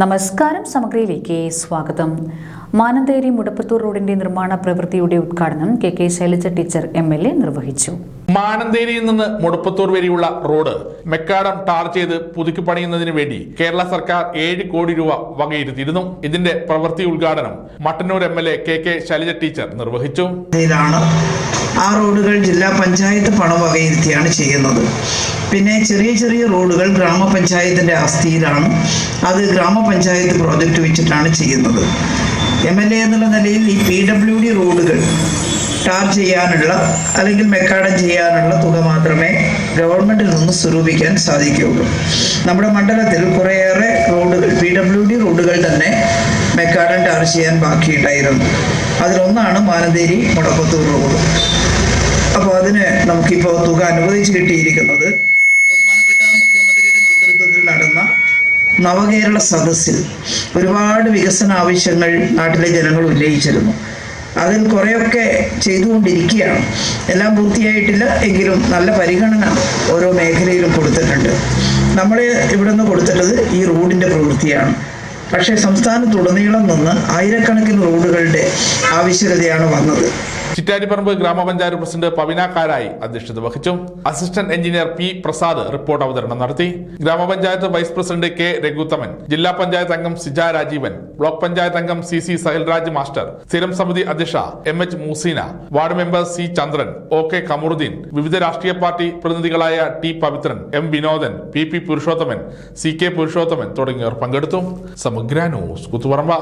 നമസ്കാരം സമഗ്രയിലേക്ക് സ്വാഗതം. മാനന്തേരി മുടപ്പത്തൂർ റോഡിന്റെ നിർമ്മാണ പ്രവൃത്തിയുടെ ഉദ്ഘാടനം K K Shailaja teacher M നിർവഹിച്ചു. മാനന്തേരിയിൽ നിന്ന് മുടപ്പത്തൂർ വരെയുള്ള റോഡ് മെക്കാടം ടാർ ചെയ്ത് പുതുക്കി പണിയുന്നതിന് വേണ്ടി കേരള സർക്കാർ ഏഴ് കോടി രൂപ വകയിരുത്തിയിരുന്നു. ഇതിന്റെ പ്രവൃത്തി ഉദ്ഘാടനം Mattannur M L A K K Shailaja teacher നിർവഹിച്ചു. ആ റോഡുകൾ ജില്ലാ പഞ്ചായത്ത് പണം വകയിരുത്തിയാണ് ചെയ്യുന്നത്. പിന്നെ ചെറിയ ചെറിയ റോഡുകൾ ഗ്രാമപഞ്ചായത്തിന്റെ ആസ്തിയിലാണ്. അത് ഗ്രാമപഞ്ചായത്ത് പ്രോജക്റ്റ് വെച്ചിട്ടാണ് ചെയ്യുന്നത്. എം എൽ എ എന്നുള്ള നിലയിൽ ഈ പി ഡബ്ല്യു ഡി റോഡുകൾ ടാർ ചെയ്യാനുള്ള അല്ലെങ്കിൽ മെക്കാഡം ചെയ്യാനുള്ള തുക മാത്രമേ ഗവൺമെന്റിൽ നിന്ന് സ്വരൂപിക്കാൻ സാധിക്കുകയുള്ളൂ. നമ്മുടെ മണ്ഡലത്തിൽ കുറേയേറെ റോഡുകൾ പി ഡബ്ല്യു ഡി റോഡുകൾ തന്നെ മെക്കാഡം ടാർ ചെയ്യാൻ ബാക്കിയുണ്ടായിരുന്നു. അതിലൊന്നാണ് മാനന്തേരി മുടപ്പത്തൂർ റോഡ്. അപ്പോൾ അതിന് നമുക്കിപ്പോൾ തുക അനുവദിച്ച് കിട്ടിയിരിക്കുന്നത് ബഹുമാനപ്പെട്ട മുഖ്യമന്ത്രിയുടെ നേതൃത്വത്തിൽ നടന്ന നവകേരള സദസ്സിൽ ഒരുപാട് വികസന ആവശ്യങ്ങൾ നാട്ടിലെ ജനങ്ങൾ ഉന്നയിച്ചിരുന്നു. അതിൽ കുറേയൊക്കെ ചെയ്തുകൊണ്ടിരിക്കുകയാണ്. എല്ലാം പൂർത്തിയായിട്ടില്ല എങ്കിലും നല്ല പരിഗണന ഓരോ മേഖലയിലും കൊടുത്തിട്ടുണ്ട്. നമ്മൾ ഇവിടെ നിന്ന് കൊടുത്തിട്ടത് ഈ റോഡിന്റെ പ്രവൃത്തിയാണ്. പക്ഷേ സംസ്ഥാനത്തുടനീളം നിന്ന് ആയിരക്കണക്കിന് റോഡുകളുടെ ആവശ്യകതയാണ് വന്നത്. ചിറ്റാരിപ്പറമ്പ് ഗ്രാമപഞ്ചായത്ത് പ്രസിഡന്റ് പവിന കാരായി അധ്യക്ഷത വഹിച്ചു. Assistant engineer P Prasad report അവതരണം നടത്തി. ഗ്രാമപഞ്ചായത്ത് വൈസ് പ്രസിഡന്റ് കെ രഘുത്തമൻ ജില്ലാ പഞ്ചായത്ത് അംഗം സിജ രാജീവൻ ബ്ലോക്ക് പഞ്ചായത്ത് അംഗം സി സി സഹിൽരാജ് മാസ്റ്റർ സ്ഥിരം സമിതി അധ്യക്ഷ M H Moosina ward member C Chandran O K Kamaruddin വിവിധ രാഷ്ട്രീയ party പ്രതിനിധികളായ T Pavithran M Vinodan P P Purushothaman C K Purushothaman തുടങ്ങിയവർ പങ്കെടുത്തു. സമഗ്ര ന്യൂസ് കുത്തുപറമ്പ.